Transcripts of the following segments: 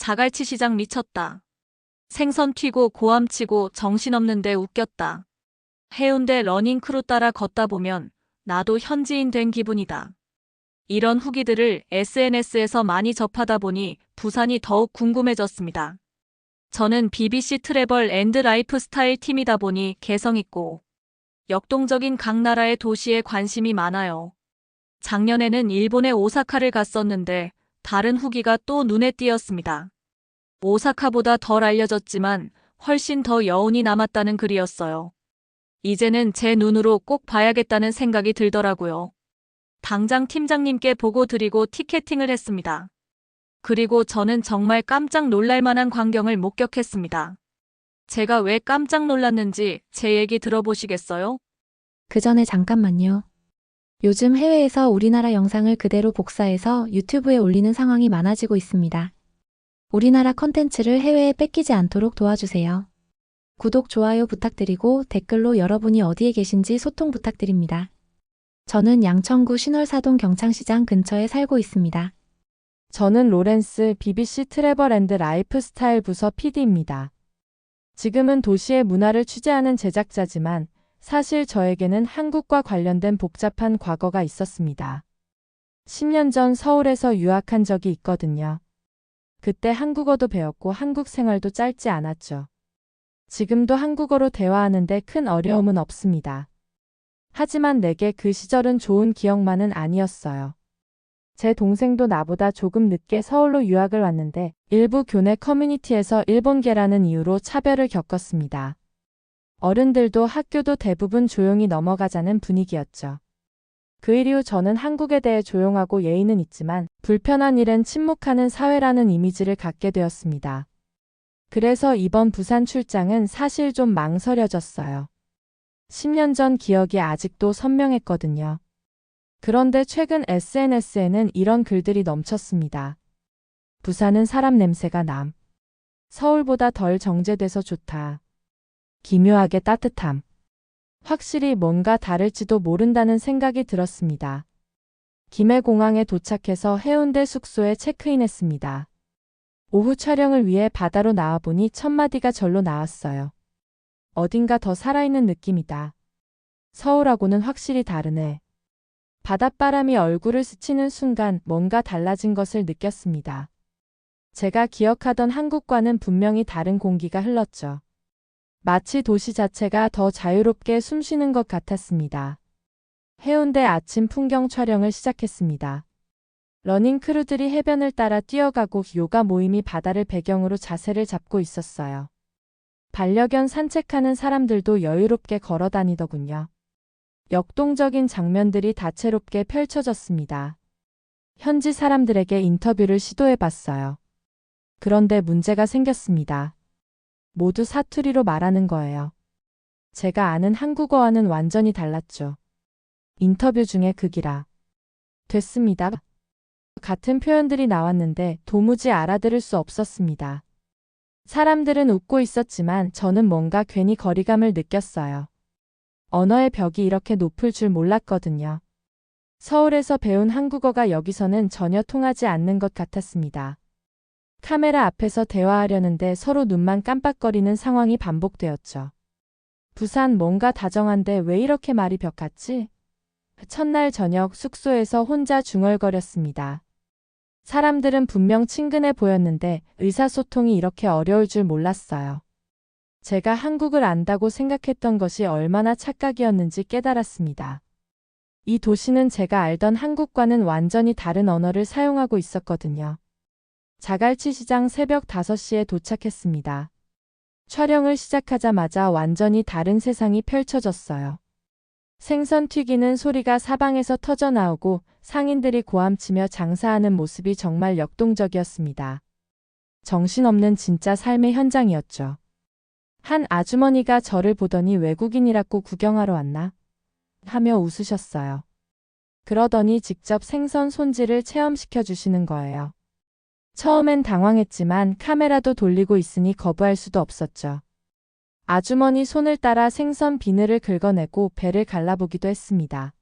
자갈치 시장 미쳤다. 생선 튀고 고함 치고 정신없는데 웃겼다. 해운대 러닝크루 따라 걷다 보면 나도 현지인 된 기분이다. 이런 후기들을 SNS에서 많이 접하다 보니 부산이 더욱 궁금해졌습니다. 저는 BBC 트래벌 앤드 라이프 스타일 팀이다 보니 개성있고 역동적인 각 나라의 도시에 관심이 많아요. 작년에는 일본의 오사카를 갔었는데 다른 후기가 또 눈에 띄었습니다. 오사카보다 덜 알려졌지만 훨씬 더 여운이 남았다는 글이었어요. 이제는 제 눈으로 꼭 봐야겠다는 생각이 들더라고요. 당장 팀장님께 보고 드리고 티켓팅을 했습니다. 그리고 저는 정말 깜짝 놀랄 만한 광경을 목격했습니다. 제가 왜 깜짝 놀랐는지 제 얘기 들어보시겠어요? 그 전에 잠깐만요. 요즘 해외에서 우리나라 영상을 그대로 복사해서 유튜브에 올리는 상황이 많아지고 있습니다. 우리나라 컨텐츠를 해외에 뺏기지 않도록 도와주세요. 구독, 좋아요 부탁드리고 댓글로 여러분이 어디에 계신지 소통 부탁드립니다. 저는 양천구 신월사동 경창시장 근처에 살고 있습니다. 저는 로렌스 BBC 트래벌 앤드 라이프 스타일 부서 PD입니다. 지금은 도시의 문화를 취재하는 제작자지만 사실 저에게는 한국과 관련된 복잡한 과거가 있었습니다. 10년 전 서울에서 유학한 적이 있거든요. 그때 한국어도 배웠고 한국 생활도 짧지 않았죠. 지금도 한국어로 대화하는데 큰 어려움은 없습니다. 하지만 내게 그 시절은 좋은 기억만은 아니었어요. 제 동생도 나보다 조금 늦게 서울로 유학을 왔는데 일부 교내 커뮤니티에서 일본계라는 이유로 차별을 겪었습니다. 어른들도 학교도 대부분 조용히 넘어가자는 분위기였죠. 그 이후 저는 한국에 대해 조용하고 예의는 있지만 불편한 일엔 침묵하는 사회라는 이미지를 갖게 되었습니다. 그래서 이번 부산 출장은 사실 좀 망설여졌어요. 10년 전 기억이 아직도 선명했거든요. 그런데 최근 SNS에는 이런 글들이 넘쳤습니다. 부산은 사람 냄새가 남. 서울보다 덜 정제돼서 좋다. 기묘하게 따뜻함. 확실히 뭔가 다를지도 모른다는 생각이 들었습니다. 김해공항에 도착해서 해운대 숙소에 체크인했습니다. 오후 촬영을 위해 바다로 나와보니 첫마디가 절로 나왔어요. 어딘가 더 살아있는 느낌이다. 서울하고는 확실히 다르네. 바닷바람이 얼굴을 스치는 순간 뭔가 달라진 것을 느꼈습니다. 제가 기억하던 한국과는 분명히 다른 공기가 흘렀죠. 마치 도시 자체가 더 자유롭게 숨쉬는 것 같았습니다. 해운대 아침 풍경 촬영을 시작했습니다. 러닝 크루들이 해변을 따라 뛰어가고 요가 모임이 바다를 배경으로 자세를 잡고 있었어요. 반려견 산책하는 사람들도 여유롭게 걸어 다니더군요. 역동적인 장면들이 다채롭게 펼쳐졌습니다. 현지 사람들에게 인터뷰를 시도해 봤어요. 그런데 문제가 생겼습니다. 모두 사투리로 말하는 거예요. 제가 아는 한국어와는 완전히 달랐죠. 인터뷰 중에 극이라. 됐습니다. 같은 표현들이 나왔는데 도무지 알아들을 수 없었습니다. 사람들은 웃고 있었지만 저는 뭔가 괜히 거리감을 느꼈어요. 언어의 벽이 이렇게 높을 줄 몰랐거든요. 서울에서 배운 한국어가 여기서는 전혀 통하지 않는 것 같았습니다. 카메라 앞에서 대화하려는데 서로 눈만 깜빡거리는 상황이 반복되었죠. 부산 뭔가 다정한데 왜 이렇게 말이 벽같지? 첫날 저녁 숙소에서 혼자 중얼거렸습니다. 사람들은 분명 친근해 보였는데 의사소통이 이렇게 어려울 줄 몰랐어요. 제가 한국을 안다고 생각했던 것이 얼마나 착각이었는지 깨달았습니다. 이 도시는 제가 알던 한국과는 완전히 다른 언어를 사용하고 있었거든요. 자갈치 시장 새벽 5시에 도착했습니다. 촬영을 시작하자마자 완전히 다른 세상이 펼쳐졌어요. 생선 튀기는 소리가 사방에서 터져 나오고 상인들이 고함치며 장사하는 모습이 정말 역동적이었습니다. 정신없는 진짜 삶의 현장이었죠. 한 아주머니가 저를 보더니 외국인이라고 구경하러 왔나? 하며 웃으셨어요. 그러더니 직접 생선 손질을 체험시켜 주시는 거예요. 처음엔 당황했지만 카메라도 돌리고 있으니 거부할 수도 없었죠. 아주머니 손을 따라 생선 비늘을 긁어내고 배를 갈라보기도 했습니다.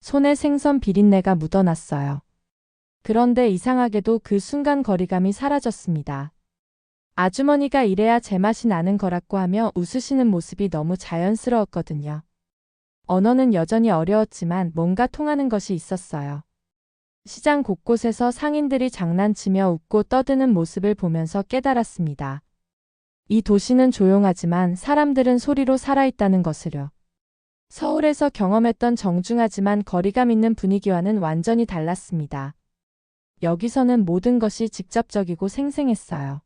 손에 생선 비린내가 묻어났어요. 그런데 이상하게도 그 순간 거리감이 사라졌습니다. 아주머니가 이래야 제맛이 나는 거라고 하며 웃으시는 모습이 너무 자연스러웠거든요. 언어는 여전히 어려웠지만 뭔가 통하는 것이 있었어요. 시장 곳곳에서 상인들이 장난치며 웃고 떠드는 모습을 보면서 깨달았습니다. 이 도시는 조용하지만 사람들은 소리로 살아있다는 것을요. 서울에서 경험했던 정중하지만 거리감 있는 분위기와는 완전히 달랐습니다. 여기서는 모든 것이 직접적이고 생생했어요.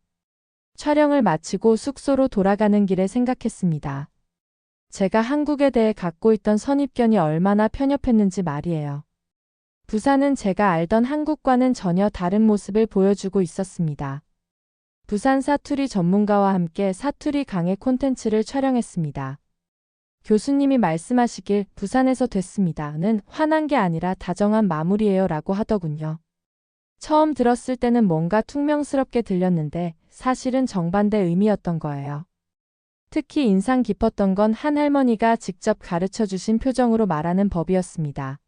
촬영을 마치고 숙소로 돌아가는 길에 생각했습니다. 제가 한국에 대해 갖고 있던 선입견이 얼마나 편협했는지 말이에요. 부산은 제가 알던 한국과는 전혀 다른 모습을 보여주고 있었습니다. 부산 사투리 전문가와 함께 사투리 강의 콘텐츠를 촬영했습니다. 교수님이 말씀하시길 부산에서 됐습니다는 화난 게 아니라 다정한 마무리예요 라고 하더군요. 처음 들었을 때는 뭔가 퉁명스럽게 들렸는데 사실은 정반대 의미였던 거예요. 특히 인상 깊었던 건 한 할머니가 직접 가르쳐 주신 표정으로 말하는 법이었습니다.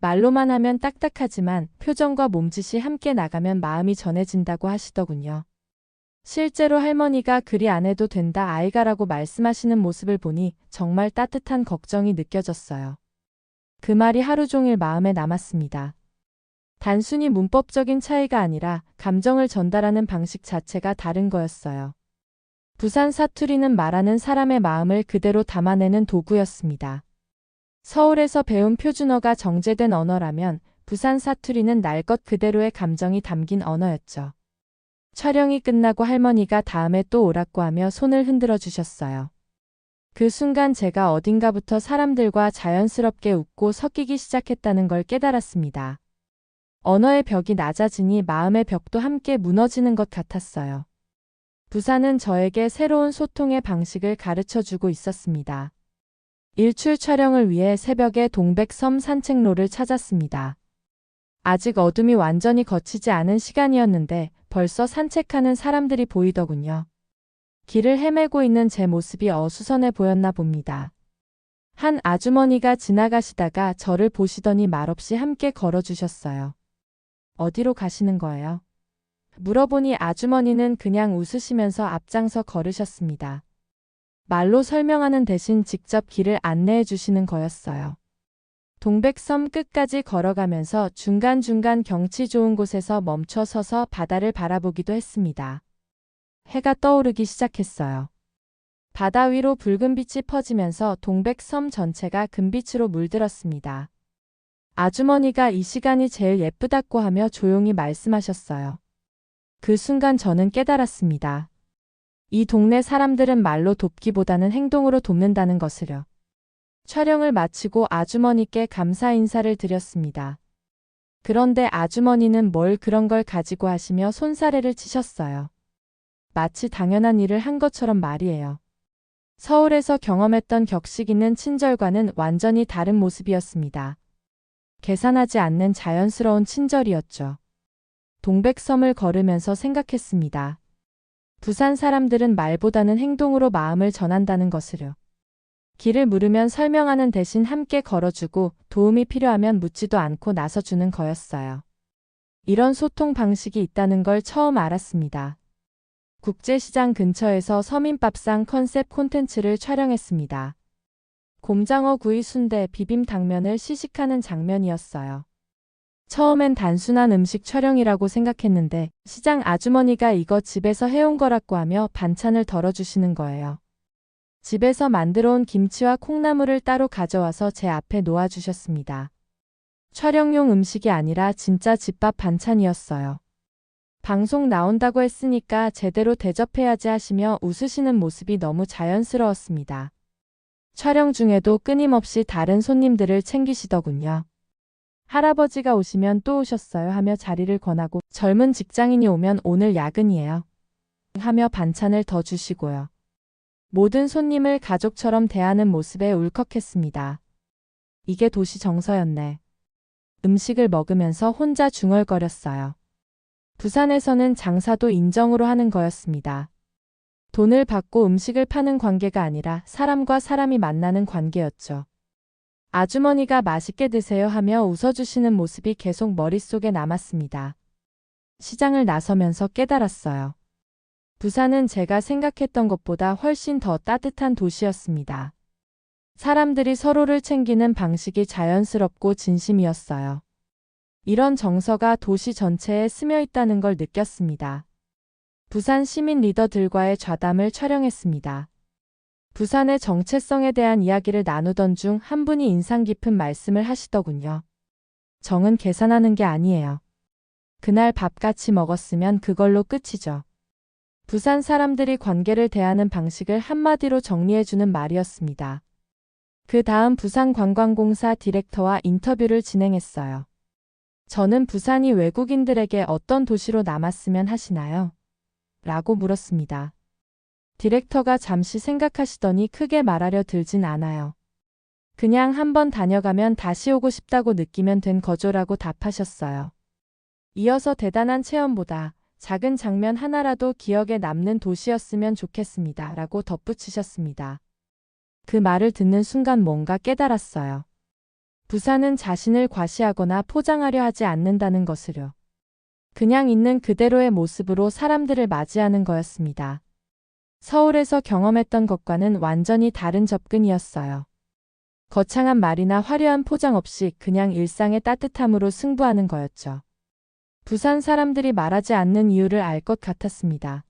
말로만 하면 딱딱하지만 표정과 몸짓이 함께 나가면 마음이 전해진다고 하시더군요. 실제로 할머니가 그리 안 해도 된다 아이가라고 말씀하시는 모습을 보니 정말 따뜻한 걱정이 느껴졌어요. 그 말이 하루 종일 마음에 남았습니다. 단순히 문법적인 차이가 아니라 감정을 전달하는 방식 자체가 다른 거였어요. 부산 사투리는 말하는 사람의 마음을 그대로 담아내는 도구였습니다. 서울에서 배운 표준어가 정제된 언어라면 부산 사투리는 날 것 그대로의 감정이 담긴 언어였죠. 촬영이 끝나고 할머니가 다음에 또 오라고 하며 손을 흔들어 주셨어요. 그 순간 제가 어딘가부터 사람들과 자연스럽게 웃고 섞이기 시작했다는 걸 깨달았습니다. 언어의 벽이 낮아지니 마음의 벽도 함께 무너지는 것 같았어요. 부산은 저에게 새로운 소통의 방식을 가르쳐 주고 있었습니다. 일출 촬영을 위해 새벽에 동백섬 산책로를 찾았습니다. 아직 어둠이 완전히 거치지 않은 시간이었는데 벌써 산책하는 사람들이 보이더군요. 길을 헤매고 있는 제 모습이 어수선해 보였나 봅니다. 한 아주머니가 지나가시다가 저를 보시더니 말없이 함께 걸어주셨어요. 어디로 가시는 거예요? 물어보니 아주머니는 그냥 웃으시면서 앞장서 걸으셨습니다. 말로 설명하는 대신 직접 길을 안내해 주시는 거였어요. 동백섬 끝까지 걸어가면서 중간중간 경치 좋은 곳에서 멈춰 서서 바다를 바라보기도 했습니다. 해가 떠오르기 시작했어요. 바다 위로 붉은 빛이 퍼지면서 동백섬 전체가 금빛으로 물들었습니다. 아주머니가 이 시간이 제일 예쁘다고 하며 조용히 말씀하셨어요. 그 순간 저는 깨달았습니다. 이 동네 사람들은 말로 돕기보다는 행동으로 돕는다는 것을요. 촬영을 마치고 아주머니께 감사 인사를 드렸습니다. 그런데 아주머니는 뭘 그런 걸 가지고 하시며 손사래를 치셨어요. 마치 당연한 일을 한 것처럼 말이에요. 서울에서 경험했던 격식 있는 친절과는 완전히 다른 모습이었습니다. 계산하지 않는 자연스러운 친절이었죠. 동백섬을 걸으면서 생각했습니다. 부산 사람들은 말보다는 행동으로 마음을 전한다는 것을요. 길을 물으면 설명하는 대신 함께 걸어주고 도움이 필요하면 묻지도 않고 나서주는 거였어요. 이런 소통 방식이 있다는 걸 처음 알았습니다. 국제시장 근처에서 서민밥상 컨셉 콘텐츠를 촬영했습니다. 곰장어 구이 순대 비빔 당면을 시식하는 장면이었어요. 처음엔 단순한 음식 촬영이라고 생각했는데 시장 아주머니가 이거 집에서 해온 거라고 하며 반찬을 덜어주시는 거예요. 집에서 만들어 온 김치와 콩나물을 따로 가져와서 제 앞에 놓아주셨습니다. 촬영용 음식이 아니라 진짜 집밥 반찬이었어요. 방송 나온다고 했으니까 제대로 대접해야지 하시며 웃으시는 모습이 너무 자연스러웠습니다. 촬영 중에도 끊임없이 다른 손님들을 챙기시더군요. 할아버지가 오시면 또 오셨어요 하며 자리를 권하고 젊은 직장인이 오면 오늘 야근이에요. 하며 반찬을 더 주시고요. 모든 손님을 가족처럼 대하는 모습에 울컥했습니다. 이게 도시 정서였네. 음식을 먹으면서 혼자 중얼거렸어요. 부산에서는 장사도 인정으로 하는 거였습니다. 돈을 받고 음식을 파는 관계가 아니라 사람과 사람이 만나는 관계였죠. 아주머니가 맛있게 드세요 하며 웃어주시는 모습이 계속 머릿속에 남았습니다. 시장을 나서면서 깨달았어요. 부산은 제가 생각했던 것보다 훨씬 더 따뜻한 도시였습니다. 사람들이 서로를 챙기는 방식이 자연스럽고 진심이었어요. 이런 정서가 도시 전체에 스며 있다는 걸 느꼈습니다. 부산 시민 리더들과의 좌담을 촬영했습니다. 부산의 정체성에 대한 이야기를 나누던 중 한 분이 인상 깊은 말씀을 하시더군요. 정은 계산하는 게 아니에요. 그날 밥 같이 먹었으면 그걸로 끝이죠. 부산 사람들이 관계를 대하는 방식을 한마디로 정리해주는 말이었습니다. 그 다음 부산관광공사 디렉터와 인터뷰를 진행했어요. 저는 부산이 외국인들에게 어떤 도시로 남았으면 하시나요? 라고 물었습니다. 디렉터가 잠시 생각하시더니 크게 말하려 들진 않아요. 그냥 한번 다녀가면 다시 오고 싶다고 느끼면 된 거죠라고 답하셨어요. 이어서 대단한 체험보다 작은 장면 하나라도 기억에 남는 도시였으면 좋겠습니다. 라고 덧붙이셨습니다. 그 말을 듣는 순간 뭔가 깨달았어요. 부산은 자신을 과시하거나 포장하려 하지 않는다는 것을요. 그냥 있는 그대로의 모습으로 사람들을 맞이하는 거였습니다. 서울에서 경험했던 것과는 완전히 다른 접근이었어요. 거창한 말이나 화려한 포장 없이 그냥 일상의 따뜻함으로 승부하는 거였죠. 부산 사람들이 말하지 않는 이유를 알 것 같았습니다.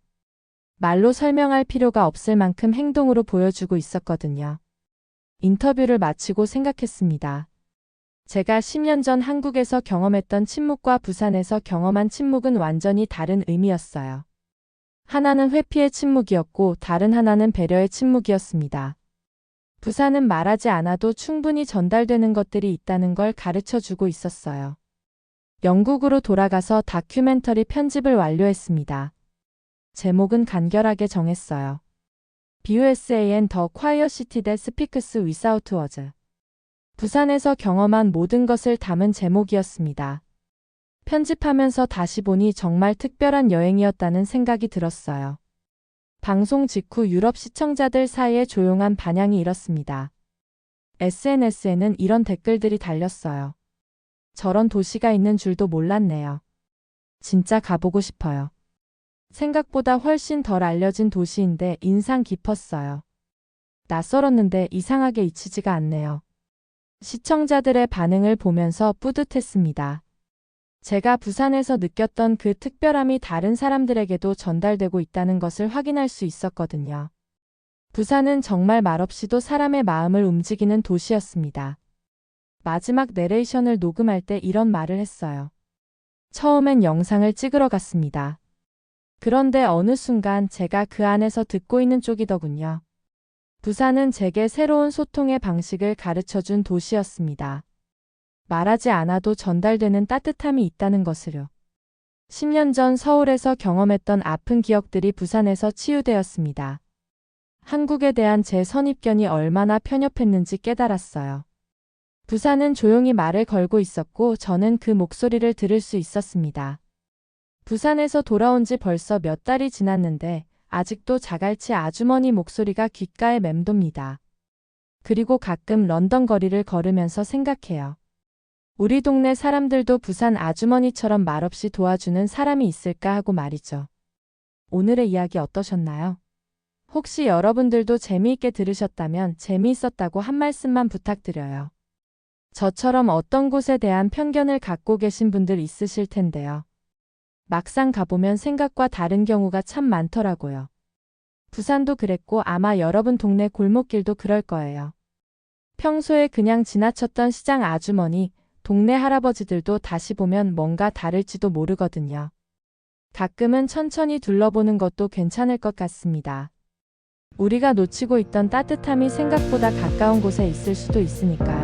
말로 설명할 필요가 없을 만큼 행동으로 보여주고 있었거든요. 인터뷰를 마치고 생각했습니다. 제가 10년 전 한국에서 경험했던 침묵과 부산에서 경험한 침묵은 완전히 다른 의미였어요. 하나는 회피의 침묵이었고 다른 하나는 배려의 침묵이었습니다. 부산은 말하지 않아도 충분히 전달되는 것들이 있다는 걸 가르쳐 주고 있었어요. 영국으로 돌아가서 다큐멘터리 편집을 완료했습니다. 제목은 간결하게 정했어요. BUSAN 더 콰이어 시티 대 스피크스 위사우트 워즈. 부산에서 경험한 모든 것을 담은 제목이었습니다. 편집하면서 다시 보니 정말 특별한 여행이었다는 생각이 들었어요. 방송 직후 유럽 시청자들 사이에 조용한 반향이 일었습니다. SNS에는 이런 댓글들이 달렸어요. 저런 도시가 있는 줄도 몰랐네요. 진짜 가보고 싶어요. 생각보다 훨씬 덜 알려진 도시인데 인상 깊었어요. 낯설었는데 이상하게 잊히지가 않네요. 시청자들의 반응을 보면서 뿌듯했습니다. 제가 부산에서 느꼈던 그 특별함이 다른 사람들에게도 전달되고 있다는 것을 확인할 수 있었거든요. 부산은 정말 말없이도 사람의 마음을 움직이는 도시였습니다. 마지막 내레이션을 녹음할 때 이런 말을 했어요. 처음엔 영상을 찍으러 갔습니다. 그런데 어느 순간 제가 그 안에서 듣고 있는 쪽이더군요. 부산은 제게 새로운 소통의 방식을 가르쳐 준 도시였습니다. 말하지 않아도 전달되는 따뜻함이 있다는 것을요. 10년 전 서울에서 경험했던 아픈 기억들이 부산에서 치유되었습니다. 한국에 대한 제 선입견이 얼마나 편협했는지 깨달았어요. 부산은 조용히 말을 걸고 있었고 저는 그 목소리를 들을 수 있었습니다. 부산에서 돌아온 지 벌써 몇 달이 지났는데 아직도 자갈치 아주머니 목소리가 귓가에 맴돕니다. 그리고 가끔 런던 거리를 걸으면서 생각해요. 우리 동네 사람들도 부산 아주머니처럼 말없이 도와주는 사람이 있을까 하고 말이죠. 오늘의 이야기 어떠셨나요? 혹시 여러분들도 재미있게 들으셨다면 재미있었다고 한 말씀만 부탁드려요. 저처럼 어떤 곳에 대한 편견을 갖고 계신 분들 있으실 텐데요. 막상 가보면 생각과 다른 경우가 참 많더라고요. 부산도 그랬고 아마 여러분 동네 골목길도 그럴 거예요. 평소에 그냥 지나쳤던 시장 아주머니, 동네 할아버지들도 다시 보면 뭔가 다를지도 모르거든요. 가끔은 천천히 둘러보는 것도 괜찮을 것 같습니다. 우리가 놓치고 있던 따뜻함이 생각보다 가까운 곳에 있을 수도 있으니까요.